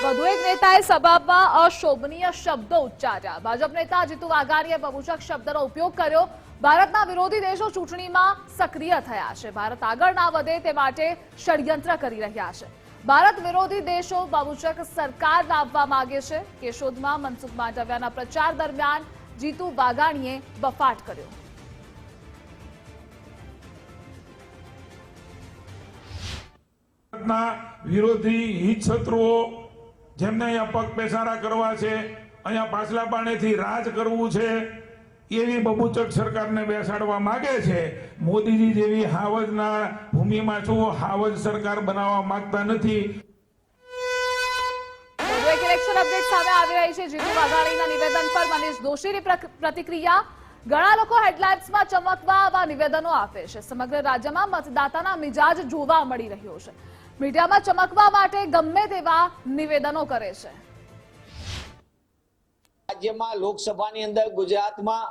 વધુ એક નેતાએ સભામાં અશોભનીય શબ્દો ઉચ્ચાર્યા. ભાજપ નેતા જીતુ વાઘાણીએ પ્રભુચક શબ્દનો ઉપયોગ કર્યો. ભારતના વિરોધી દેશો ચૂંટણીમાં સક્રિય થયા છે. ભારત આગળ ના વધે તે માટે ષડયંત્ર કરી રહ્યા છે. ભારત વિરોધી દેશો બાબુચક સરકાર લાવવા માંગે છે. કેશોદમાં મનસુખ માંડવિયાના પ્રચાર દરમિયાન જીતુ વાઘાણીએ બફાટ કર્યો. વિરોધી હિત શત્રુઓ જેમને અહીંયા પગ પેસારા કરવા છે, અહીંયા પાછલા પાણીથી રાજ કરવું છે, એવી બબુચક સરકારને બેસાડવા માગે છે. મોદીજી જેવી હાવજના ભૂમિમાં છું, હાવજ સરકાર બનાવવા માંગતા નથી. ઇલેક્શન અપડેટ સામે આવી રહી છે. જીતુ વાઘાણીના નિવેદન પર મનીષ દોશીની પ્રતિક્રિયા. ઘણા લોકો હેડલાઇન્સમાં ચમકવા આવા નિવેદનો આપે છે. સમગ્ર રાજ્યમાં મતદાતાના મિજાજ જોવા મળી રહ્યો છે. મીડિયામાં ચમકવા માટે ગમે તેવા નિવેદનો કરે છે. રાજ્યમાં લોકસભાની અંદર ગુજરાતમાં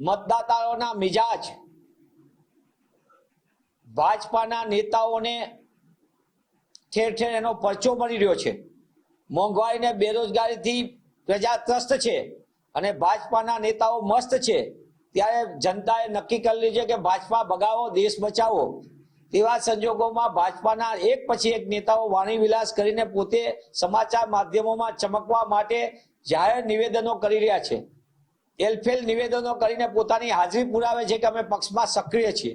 મતદાતાઓના મિજાજ, ભાજપાના નેતાઓને ઠેર ઠેર એનો પરચો મળી રહ્યો છે. મોંઘવારી ને બેરોજગારીથી પ્રજા ત્રસ્ત છે અને ભાજપાના નેતાઓ મસ્ત છે. ત્યારે જનતાએ નક્કી કરી લીધું કે ભાજપા ભગાવો, દેશ બચાવો. તેવા સંજોગોમાં ભાજપાના એક પછી એક નેતાઓ વાણી વિલાસ કરીને પોતે સમાચાર માધ્યમોમાં ચમકવા માટે જાહેર નિવેદનો કરી રહ્યા છે. એલફેલ નિવેદનો કરીને પોતાની હાજરી પુરાવે છે કે અમે પક્ષમાં સક્રિય છીએ.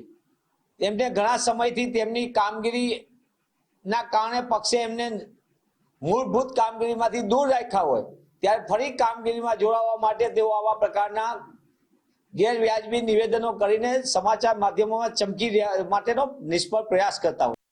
તેમને ઘણા સમયથી તેમની કામગીરી ના કારણે પક્ષે એમને મૂળભૂત કામગીરીમાંથી દૂર રાખ્યા હોય. ત્યારે ફરી કામગીરીમાં જોડાવા માટે તેઓ આવા પ્રકારના ગેરવ્યાજબી નિવેદનો કરીને સમાચાર માધ્યમોમાં ચમકી માટેનો નિષ્ફળ પ્રયાસ કરતા હોય